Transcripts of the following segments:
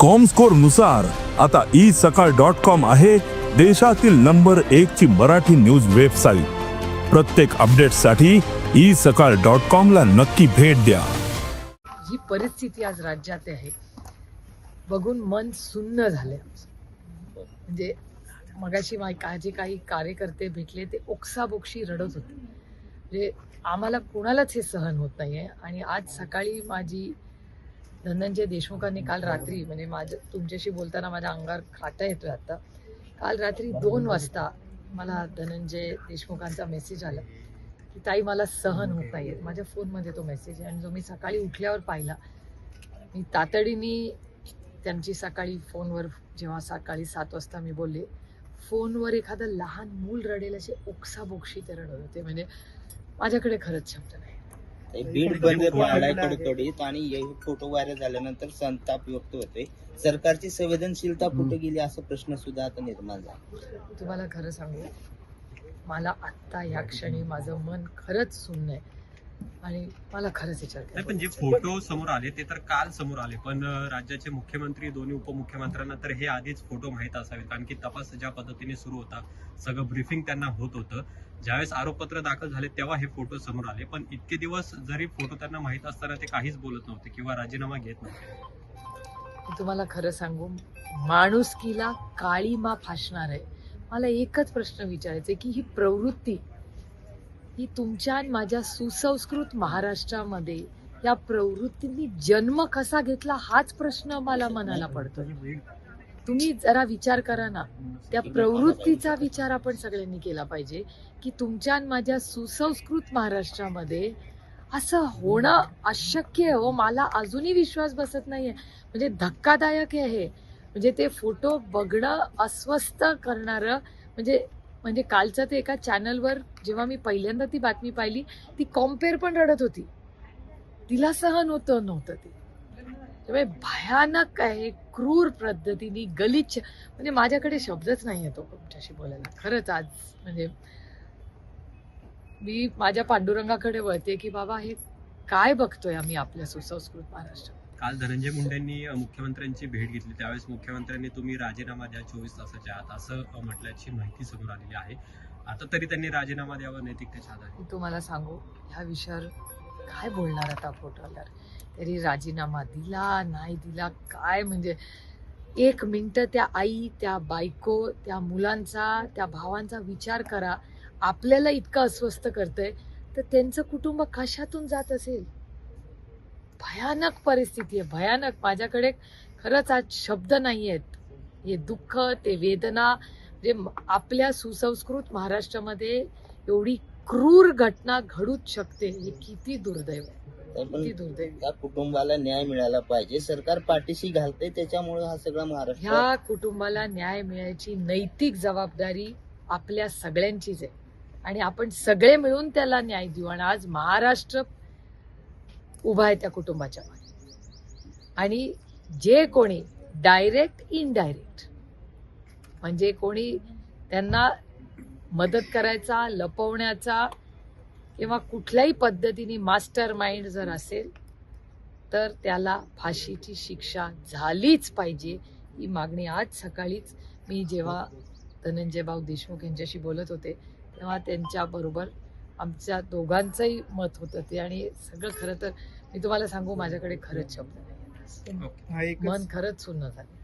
कॉमस्कोरनुसार आता ई सकाळ dot com आहे देशातील नंबर एक ची मराठी न्यूज वेबसाईट प्रत्येक अपडेटसाठी ई सकाळ डॉट कॉम ला नक्की भेट द्या. ही परिस्थिती आज राज्यात आहे बघून मन सुन्न झालंय आमचं. म्हणजे मगाशी मा- जे काही कार्यकर्ते भेटले ते ओक्साबोक्षी रडत होते. म्हणजे आम्हाला कोणालाच हे सहन होत नाहीये. आणि आज सकाळी माझी धनंजय देशमुखांनी काल रात्री म्हणजे माझ्या तुमच्याशी बोलताना माझ्या अंगावर खाटा येतोय आता. काल रात्री दोन वाजता मला धनंजय देशमुखांचा मेसेज आला की ताई मला सहन होत नाहीये. माझ्या फोनमध्ये तो मेसेज आहे आणि जो मी सकाळी उठल्यावर पाहिला मी तातडीने त्यांची सकाळी फोनवर जेव्हा सकाळी सात वाजता मी बोलले फोनवर एखादं लहान मूल रडेल असे ओक्साबोक्षी ते रडत होते. म्हणजे माझ्याकडे खरंच शब्द नाही. बीड बंद पाळलाय कडकडीत आणि हे फोटो व्हायरल झाल्यानंतर संताप व्यक्त होते सरकारची संवेदनशीलता कुठे गेली असा प्रश्न सुद्धा आता निर्माण झाला. तुम्हाला खरं सांगू मला आत्ता ह्या क्षणी माझं मन खरंच सुन्न आहे. आणि मला खरंच विचार नाही पण जे फोटो समोर आले ते तर काल समोर आले पण राज्याचे मुख्यमंत्री दोन्ही उपमुख्यमंत्र्यांना तर हे आधीच फोटो माहीत असावेत कारण की तपास ज्या पद्धतीने सुरू होता सगळं ब्रीफिंग त्यांना होत होतं. ज्यावेळेस आरोपपत्र दाखल झाले तेव्हा हे फोटो समोर आले पण इतके दिवस जरी फोटो त्यांना माहीत असताना ते काहीच बोलत नव्हते किंवा राजीनामा घेत नव्हते. मी तुम्हाला खरं सांगू माणुसकीला काळीमा फासणार आहे. मला एकच प्रश्न विचारायचा की ही प्रवृत्ती ही तुमच्या आणि माझ्या सुसंस्कृत महाराष्ट्रामध्ये या प्रवृत्तींनी जन्म कसा घेतला हाच प्रश्न मला मनाला पडतोय. तुम्ही जरा विचार करा ना. त्या प्रवृत्तीचा विचार आपण सगळ्यांनी केला पाहिजे की तुमच्या आणि माझ्या सुसंस्कृत महाराष्ट्रामध्ये असं होणं अशक्य आहे हो. मला अजूनही विश्वास बसत नाहीये. म्हणजे धक्कादायक आहे हे. म्हणजे ते फोटो बघणं अस्वस्थ करणारं म्हणजे म्हणजे कालचं ते एका चॅनलवर जेव्हा मी पहिल्यांदा ती बातमी पाहिली ती कॉम्पेअर पण रडत होती. तिला सहन होतं नव्हतं ते. त्यामुळे भयानक आहे क्रूर पद्धतीने गलिच्छ. म्हणजे माझ्याकडे शब्दच नाही येतो तुमच्याशी बोलायला. खरंच आज म्हणजे मी माझ्या पांडुरंगाकडे वळते की बाबा हे काय बघतोय आम्ही आपल्या सुसंस्कृत महाराष्ट्रात? काल धनंजय मुंडेंनी मुख्यमंत्र्यांची भेट घेतली. त्यावेळेस मुख्यमंत्र्यांनी तुम्ही राजीनामा द्या चोवीस तासाच्या आत असं म्हटल्याची माहिती समोर आलेली आहे. आता तरी त्यांनी राजीनामा द्यावा नैतिकतेच्या आधारे. मी तुम्हाला सांगू ह्या विषयावर काय बोलणार आता फोटोवर तरी राजीनामा दिला नाही दिला काय म्हणजे एक मिनटं त्या आई त्या बायको त्या मुलांचा त्या भावांचा विचार करा. आपल्याला इतकं अस्वस्थ करतंय तर त्यांचं कुटुंब कशातून जात असेल? भयानक परिस्थिती आहे भयानक. माझ्याकडे खरंच आज शब्द नाही आहेत हे दुःख ते वेदना म- आपल्या सुसंस्कृत महाराष्ट्रामध्ये एवढी क्रूर घटना घडूच शकते हे किती दुर्दैव किती दुर्दैव त्या कुटुंबाला न्याय मिळाला पाहिजे. सरकार पाठीशी घालते त्याच्यामुळे हा सगळा महाराष्ट्र ह्या कुटुंबाला न्याय मिळायची नैतिक जबाबदारी आपल्या सगळ्यांचीच आहे. आणि आपण सगळे मिळून त्याला न्याय देऊ. आणि आज महाराष्ट्र उभा आहे त्या कुटुंबाच्या मागे. आणि जे कोणी डायरेक्ट इनडायरेक्ट म्हणजे कोणी त्यांना मदत करायचा लपवण्याचा किंवा कुठल्याही पद्धतीने मास्टर माइंड जर असेल तर त्याला फाशीची शिक्षा झालीच पाहिजे ही मागणी आज सकाळीच मी जेव्हा धनंजय भाऊ देशमुख यांच्याशी बोलत होते तेव्हा त्यांच्याबरोबर आमच्या दोघांचंही मत होतं ते. आणि सगळं खरं तर मी तुम्हाला सांगू माझ्याकडे खरंच शब्द नाही हा मन खरंच सुन्न झालं.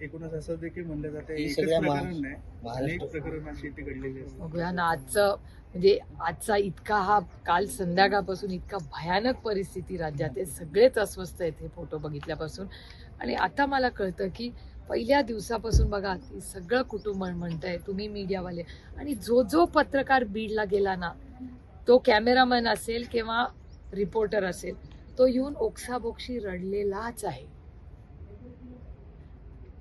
एकूणच असं देखील म्हणलं जातं ही अनेक घडलेली आजचं म्हणजे आजचा इतका हा काल संध्याकाळपासून इतका भयानक परिस्थिती राज्यात आहे. सगळेच अस्वस्थ आहेत हे फोटो बघितल्यापासून. आणि आता मला कळतं की पहिल्या दिवसापासून बघा सगळं कुटुंब म्हणतंय तुम्ही मीडियावाले. आणि जो जो पत्रकार बीडला गेला ना तो कॅमेरामॅन असेल किंवा रिपोर्टर असेल तो येऊन ओक्साबोक्षी रडलेलाच आहे.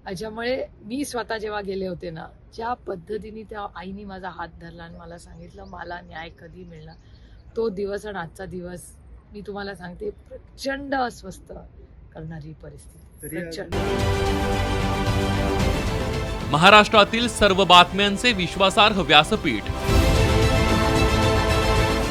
त्याच्यामुळे मी स्वतः जेव्हा गेले होते ना ज्या पद्धतीने त्या आईने माझा हात धरला आणि मला सांगितलं मला न्याय कधी मिळणार? तो दिवस आणि आजचा दिवस मी तुम्हाला सांगते प्रचंड अस्वस्थ करणारी परिस्थिती. प्रचंड. महाराष्ट्रातील सर्व बातम्यांचे विश्वासार्ह व्यासपीठ